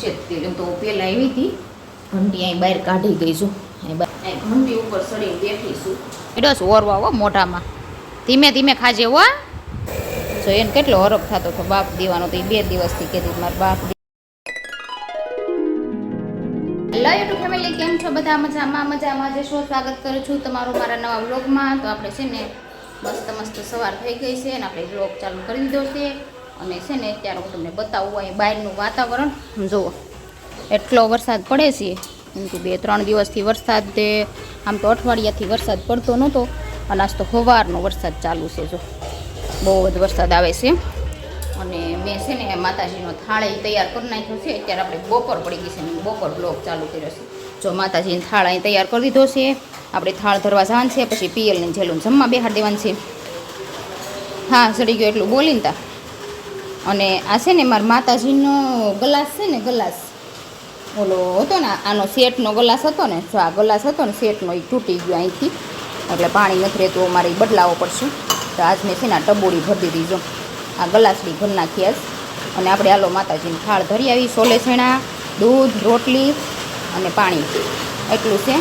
જ તેલ તો પહેલાં આવી હતી. ઘંટી અહીં બહાર કાઢી ગઈ છું. અહીં ઘંટી ઉપર સડી બેઠી છું. છું ઓરવા હો મોઢામાં. ધીમે ધીમે ખાજે હો જો એને કેટલો હરખ થતો હતો બાપ દેવાનો તો એ બે દિવસથી કહેતી હતી, મારા બાપ હેલો યુટ્યુબ ફેમિલી કેમ છો બધા? મજામાં મજામાં. જશો સ્વાગત કરું છું તમારું મારા નવા વ્લોગમાં તો આપણે છે ને મસ્ત મસ્ત સવાર થઈ ગઈ છે અને આપણે વ્લોગ ચાલુ કરી દીધો છે. અને છે ને અત્યારે હું તમને બતાવું અહીં બહારનું વાતાવરણ. જુઓ, એટલો વરસાદ પડે છે. કેમ કે બે ત્રણ દિવસથી વરસાદ તે આમ તો અઠવાડિયાથી વરસાદ પડતો નહોતો, અને આજ તો સવારનો વરસાદ ચાલુ છે, જો. બહુ જ વરસાદ આવે છે. અને મેં છે ને માતાજીનો થાળ તૈયાર કરી નાખ્યો છે. અત્યારે આપણે બપોર પડી ગઈ છે ને બપોર બ્લોક ચાલુ કર્યો છે. જો, માતાજીની થાળ અહીં તૈયાર કરી દીધો છે. આપણે થાળ ધરવા જવાનું છે, પછી પિયલની જેલું જમવા બેહાડ દેવાનું છે. હા, સડી ગયો એટલું બોલીને તા. અને આ છે ને મારા માતાજીનો ગ્લાસ છે ને ગ્લાસ. ઓલો હતો ને, આનો સેટનો ગ્લાસ હતો ને, જો આ ગ્લાસ હતો ને સેટનો એ તૂટી ગયો અહીંથી. એટલે પાણી નથી રહેતું, અમારે બદલાવો પડશે. તો આજ મેં છે ને આ ટબોડી ભરી દીધી જો આ ગલાસડી ભરી નાખી આજ. અને આપણે આલો માતાજીને થાળ ધરી આવી સોલે છેણા દૂધ, રોટલી અને પાણી. એટલું છે.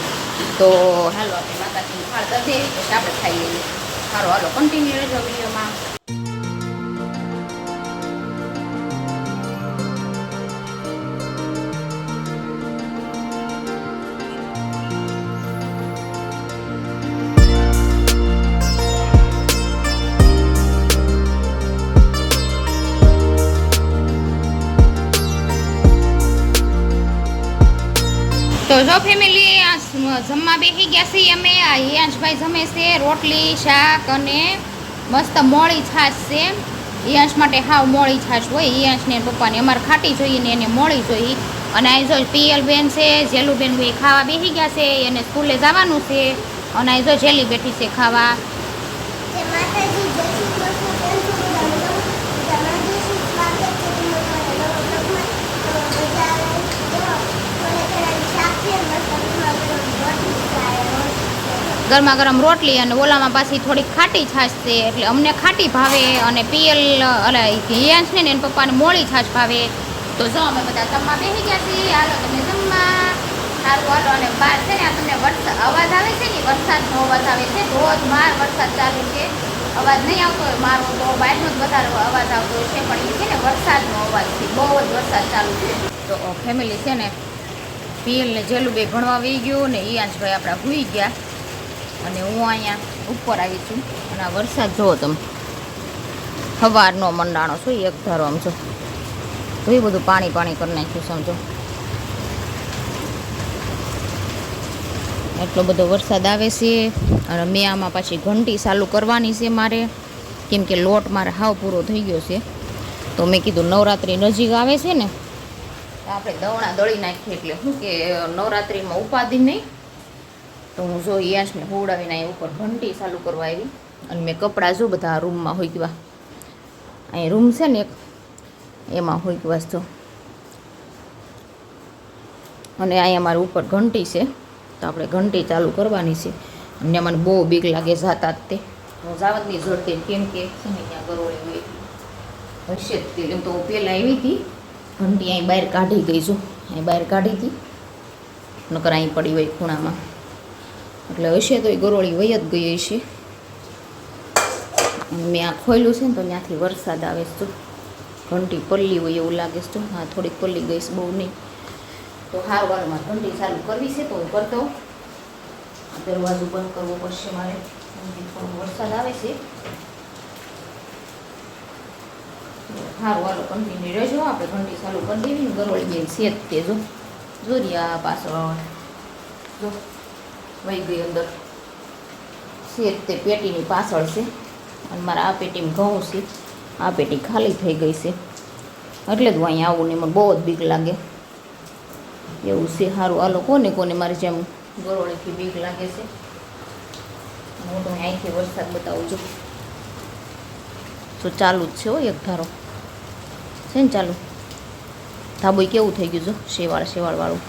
તો હાલો આપણે માતાજીને થાળ ધરી આપણે ખાઈ લઈએ સારો હાલો કન્ટિન્યુ રહેજો વિડીયોમાં. જો ફેમિલી જમવા બેસી ગયા છીએ અમે. હિયાંશભાઈ જમે છે, રોટલી, શાક અને મસ્ત મોળી છાશ છે. હિયાંશ માટે હાવ મોળી છાશ હોય. હિયાંશને પપ્પાને અમારે ખાટી જોઈએ ને એને મોળી જોઈએ. અને આ જો પીએલ બેન છે, જેલુબેન એ ખાવા બેસી ગયા છે. એને સ્કૂલે જવાનું છે. અને આ જો જેલી બેઠી છે ખાવા જય માતાજી જય શ્રી કૃષ્ણ કેમ છો બધા મજામાં? તમારું શું સ્વાગત છે તમારા નવા બ્લોગમાં. તો મજા આવે જો થોડા થોડા શાક છે મસ્ત ગરમા ગરમ રોટલી ખાય રોટલી છે. ગરમા ગરમ રોટલી અને ઓલામાં પાછી થોડીક ખાટી છાશ છે. એટલે અમને ખાટી ભાવે અને પીએલ અલે હિયાંશ ને, એના પપ્પાને મોળી છાશ ભાવે. તો જો અમે બધા જમવા બેસી ગયા છીએ. હાલો, તમે જમવા. સારું હાલો, અને બહાર છે ને તમને વરસાદ અવાજ આવે છે ને? વરસાદનો અવાજ આવે છે. ધોધમાર વરસાદ ચાલુ છે. અવાજ નહીં આવતો હોય મારો તો બહારનો જ વધારે અવાજ આવતો હોય છે. પણ એ છે ને વરસાદનો અવાજ છે. બહુ જ વરસાદ ચાલુ છે. તો ફેમિલી છે ને પીએલ ને જેલું બે ભણવા વહી ગયું ને ઈયાંશભાઈ આપણા ભૂઈ ગયા. અને હું અહીંયા ઉપર આવી છું. અને આ વરસાદ જુઓ તમે. સવારનો મંડાણો છું, એક ધારો આમ છો તો એ બધું પાણી પાણી કરી નાખ્યું સમજો એટલો બધો વરસાદ આવે છે. અને મેં આમાં પાછી ઘંટી ચાલુ કરવાની છે મારે. કેમ કે લોટ મારે હાવ પૂરો થઈ ગયો છે. તો મેં કીધું નવરાત્રિ નજીક આવે છે ને આપણે દવણા દળી નાખીએ એટલે શું કે નવરાત્રિમાં ઉપાધિ નહીં. તો હું જો યશને હોવડાવીને અહીં ઉપર ઘંટી ચાલુ કરવા આવી અને મેં કપડાં જો બધા રૂમમાં હોય ગયા અહીં રૂમ છે ને એક, એમાં હોય ગયા જો. અને અહીંયા મારી ઉપર ઘંટી છે, તો આપણે ઘંટી ચાલુ કરવાની છે. અને મને બહુ બીક લાગે જાતા જ તે. હું જાવતની જોડતી કેમ કે છે ને ત્યાં ગરોળી હોય. હશે એમ તો હું પહેલાં આવી હતી, ઘંટી અહીં બહાર કાઢી ગઈ છું અહીં બહાર કાઢી હતી. નકર અહીં પડી હોય ખૂણામાં. એટલે હશે તો એ ગરોળી વહી જ ગઈ હશે. મેં આ ખોયલું છે ને તો ત્યાંથી વરસાદ આવે છે ઘંટી પલ્લી હોય એવું લાગે છે હા, થોડીક પલ્લી ગઈ છે, બહુ નહીં. તો સારું વારમાં ઘંટી ચાલુ કરવી છે તો હું કરતો દરવાજો બંધ કરવો પડશે મારે. થોડો વરસાદ આવે છે. સારું હાલો કન્ટિન્યુ રહેજો. આપણે ઘંટી ચાલુ કરી દેવી ગરોળી બેન સેજ તે જો. જોરી આ પાછળ. જો. વહી ગઈ અંદર શેર તે પેટીની પાછળ છે. અને મારા આ પેટીમાં ઘઉં છે. આ પેટી ખાલી થઈ ગઈ છે. એટલે જ હું અહીંયા આવું ને મને બહુ જ બીક લાગે. એવું છે સારું. હાલો, કોને કોને મારે જેમ ગરોળીથી બીક લાગે છે? હું તમને અહીંથી વરસાદ બતાવું છું. તો ચાલુ જ છે હો એક ધારો. છે ને ચાલુ? ધાબોય કેવું થઈ ગયું છે શેવાળ, શેવાળવાળું.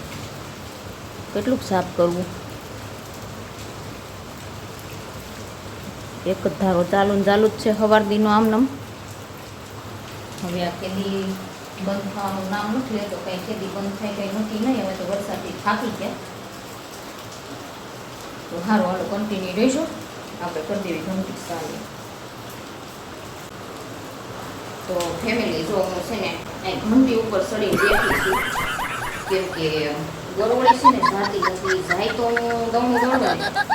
કેટલુંક સાફ કરવું. એક ધારો ચાલુ ચાલુ જ છે સવાર દીનો આમ નામ હવે આ કેદી બંધ થવાનું નામ નથી લેતો, કંઈ કેદી બંધ થાય કંઈ નક્કી નહીં, હવે તો વરસાદથી થાકી ગયા. તો સારું હાલો કન્ટિન્યુ રહીશું. આપણે કરી દેવી ગમતી સારી. તો ફેમિલી જો હું છે ને અહીં ઘંટી ઉપર ચડી બેઠી છું, કેમ કે ગરોળી છે ને જાતી જાય તો હું દમું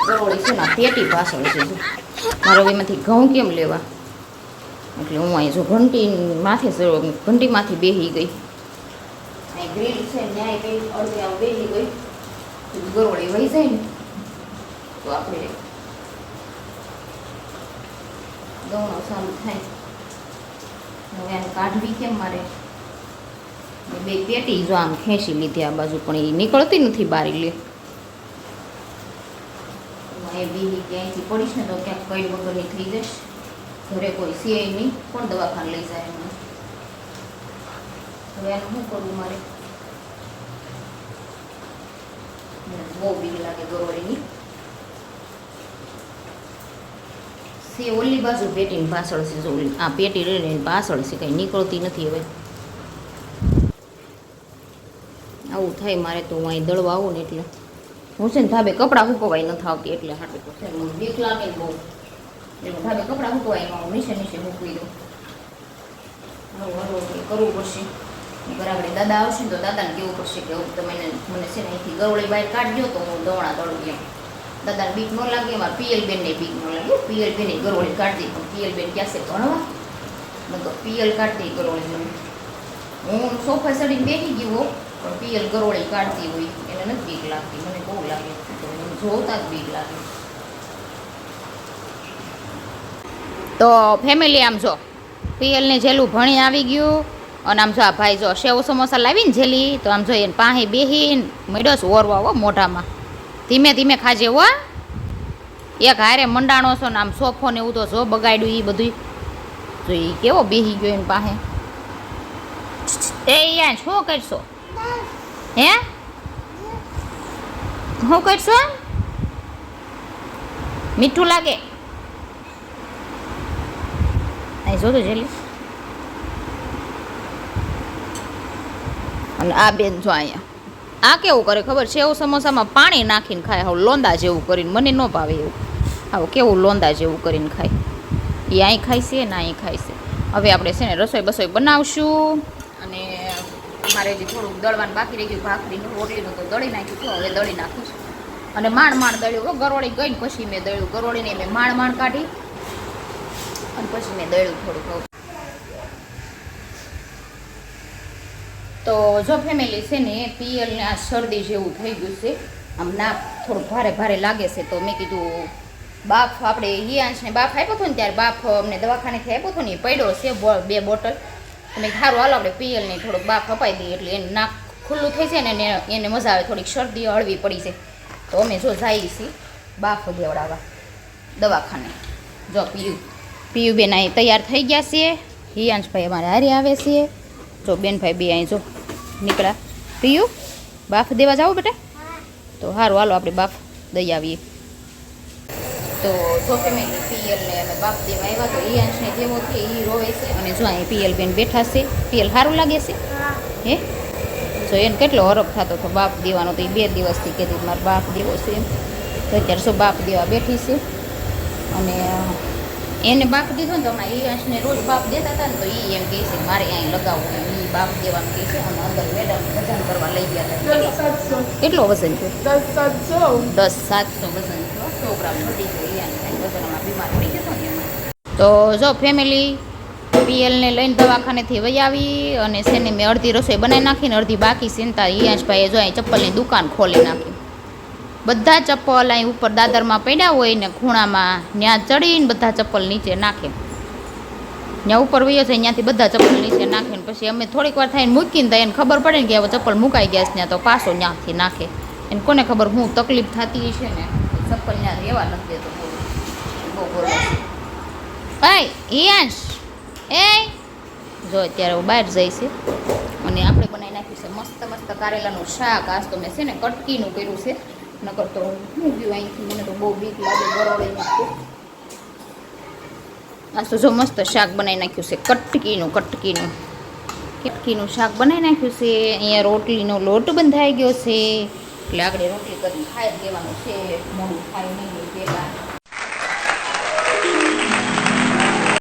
ગરોળી. છે ને પેટી પાછળ છે. મારે એમાંથી ઘઉં કેમ લેવા? એટલે હું અહીં જો ઘંટી માથે ઘંટીમાંથી બેસી ગઈ. છે, ન્યાય ગઈ અડધે આમ બેસી ગઈ. ગરોળી વહી જાય ને, તો આપણે દોણો ચાલુ થાય. હવે આને કાઢવી કેમ મારે? બે પેટી જો આમ ખેંચી લીધી આ બાજુ, પણ એ નીકળતી નથી બારી લે એ બીજી ક્યાંયથી પડીશ ને તો ક્યાંક કઈ વગરની થઈ જઈશ ઘરે કોઈ સીઆઈ નહીં, કોણ દવાખાને લઈ જાય એમને? હવે આનું શું કરવું મારે? બહુ બીક લાગે ગરોળીની. સી ઓલી બાજુ પેટીની પાછળ છે જો આ પેટી રહીને એની પાછળ છે, કંઈ નીકળતી નથી હવે. આવું થાય મારે તો અહીં દળવા આવું ને એટલે. હું છે ને ધાબે કપડાં હુકવાઈ નથી આવતી એટલે હાટું બીક લાગે બહુ. એટલે ભાભે કપડાં હુકવાય એમાં હું નીચે નીચે મૂકી દઉં. હળવું હળવું કરવું પડશે? બરાબર દાદા આવશે ને તો દાદાને કેવું પડશે કે તમે મને છે ને અહીંથી ગરોળી બહાર કાઢજો તો હું દોણા દળું એમ. દાદાને બીક ન લાગે એમાં પિયલ બેનને બીક ન લાગે. પિયલ બેને ગરોળી કાઢતી પણ પિયલ બેન ક્યાં છે ભણવા? મેં તો પિયલ કાઢતી ગરોળી હું સોફા ચડીને બેસી ગઈ હોઉં પણ પિયર ગરોળી કાઢતી હોય, એને નથી બીક લાગતી, મને બહુ લાગે જોતા જ બીક લાગે તો ફેમિલી આમ જો, પિયલને જેલું ભણી આવી ગયું, અને આમ જો આ ભાઈ જો સેવ સમોસા લાવીને જેલી, તો આમ જો એને પાસે બેહીને મળ્યો ઓરવાવો ઓરવા મોઢામાં. ધીમે ધીમે ખાજે હો એક હારે મંડાણો છો ને આમ સોફો ને એવું તો જો બગાડ્યું એ બધું તો એ કેવો બેહી ગયો એની પાસે એ અહીંયા શું કરશો? હે? શું કરશો? મીઠું લાગે. અહીં જોતો જેલી. અને આ બેન જો અહીંયા. આ કેવું કરે ખબર છે? એવું સમોસામાં પાણી નાખીને ખાય. હવે લોંદા જેવું કરીને. મને ન ભાવે એવું. આવું કેવું લોંદા જેવું કરીને ખાય. એ અહીં ખાય છે ને અહીં ખાય છે. હવે આપણે છે ને રસોઈ બસોઈ બનાવશું. અને મારે હજી થોડુંક દળવાનું બાકી રહી ગયું ભાખરીનું રોટલીનું તો દળી નાખ્યું છું, હવે દળી નાખું છું. અને માણ માણ દળ્યું ગરોળી ગઈ ને પછી મેં દળ્યું. ગરોળીને મેં માણ માણ કાઢી અને પછી મેં દળ્યું થોડુંક. તો જો ફેમિલી છે ને પિયલને આ શરદી જેવું થઈ ગયું છે, આમ નાક થોડુંક ભારે ભારે લાગે છે, તો મેં કીધું બાફ આપણે હિયાંશને બાફ આપ્યો હતો ને ત્યારે બાફ અમને દવાખાનેથી આપ્યો હતો ને પડ્યો છે, બે બોટલ. તો મેં કીધું સારું હાલો આપણે પિયલને થોડુંક બાફ અપાઈ દઈએ એટલે એનું નાક ખુલ્લું થઈ છે ને એને એને મજા આવે થોડીક શરદી હળવી પડી છે. તો અમે જો જઈએ છીએ બાફ દેવડાવવા દવાખાને. જો પીયું બેન અહીં તૈયાર થઈ ગયા છીએ હિયાંશભાઈ અમારે હારે આવે છે. જો બેનભાઈ બે અહીં જો નીકળ્યા. પીયું બાફ દેવા જાઓ બેટા? તો સારું હાલો આપણે બાફ દઈ આવીએ. તો જો ફેમિલી પિયલને અમે બાફ દેવા આવ્યા તો હિયાંશને જેવો છે એ રોવે છે. અને જો અહીં પીએલ બેન બેઠા છે પીએલ સારું લાગે છે? હે? જો એને કેટલો હરફ થતો હતો બાપ દેવાનો તો એ બે દિવસથી કીધું મારે બાપ દેવો છે એમ. તો અત્યારે શું બાપ દેવા બેઠી છે? અને એને બાપ દીધો ને તો અમારા એ અંશને રોજ બાપ દેતા હતા ને તો એ એમ કહે છે મારે અહીં લગાવવું એમ એ બાપ દેવાનું કહે છે અને અંદર મેડમ વજન કરવા લઈ ગયા હતા. કેટલો વજન છે? દસ સાતસો. દસ સાતસો વજન છે સો તો જો ફેમિલી પીએલને લઈને દવાખાનેથી વહી આવી અને શેને મેં અડધી રસોઈ બનાવી નાખીને અડધી બાકી ચિંતા ઈયાંશભાઈએ જો અહીં ચપ્પલની દુકાન ખોલી નાખી. બધા ચપ્પલ અહીં ઉપર દાદરમાં પડ્યા હોય ને ખૂણામાં ત્યાં ચડીને બધા ચપ્પલ નીચે નાખે. ત્યાં ઉપર વયો છે ત્યાંથી બધા ચપ્પલ નીચે નાખીને પછી અમે થોડીક વાર થઈને મૂકીને તો એને ખબર પડે ને કે હવે ચપ્પલ મુકાઈ ગયા છે ત્યાં તો પાછો ત્યાંથી નાખે. એને કોને ખબર હું તકલીફ થતી હશે ને? ચપ્પલ ત્યાં રહેવા નથી દેતો. બહુ બોલે ભાઈ એ, જો અત્યારે હું બહાર જઈશ અને આપણે બનાવી નાખ્યું છે મસ્ત મસ્ત કારેલાનું શાક. આજ તો મેં છે ને કટકીનું કર્યું છે. નકર તો હું ગયું અહીંથી? મને તો બહુ બીક લાગે બરોડી નાખ્યું આજ તો જો મસ્ત શાક બનાવી નાખ્યું છે. કટકીનું કટકીનું. કટકીનું શાક બનાવી નાખ્યું છે. અહીંયા રોટલીનો લોટ બંધાઈ ગયો છે. એટલે આપણે રોટલી કરીને ખાઈ જ દેવાનું છે. મોડું ખાઈ નહીં પહેલાં.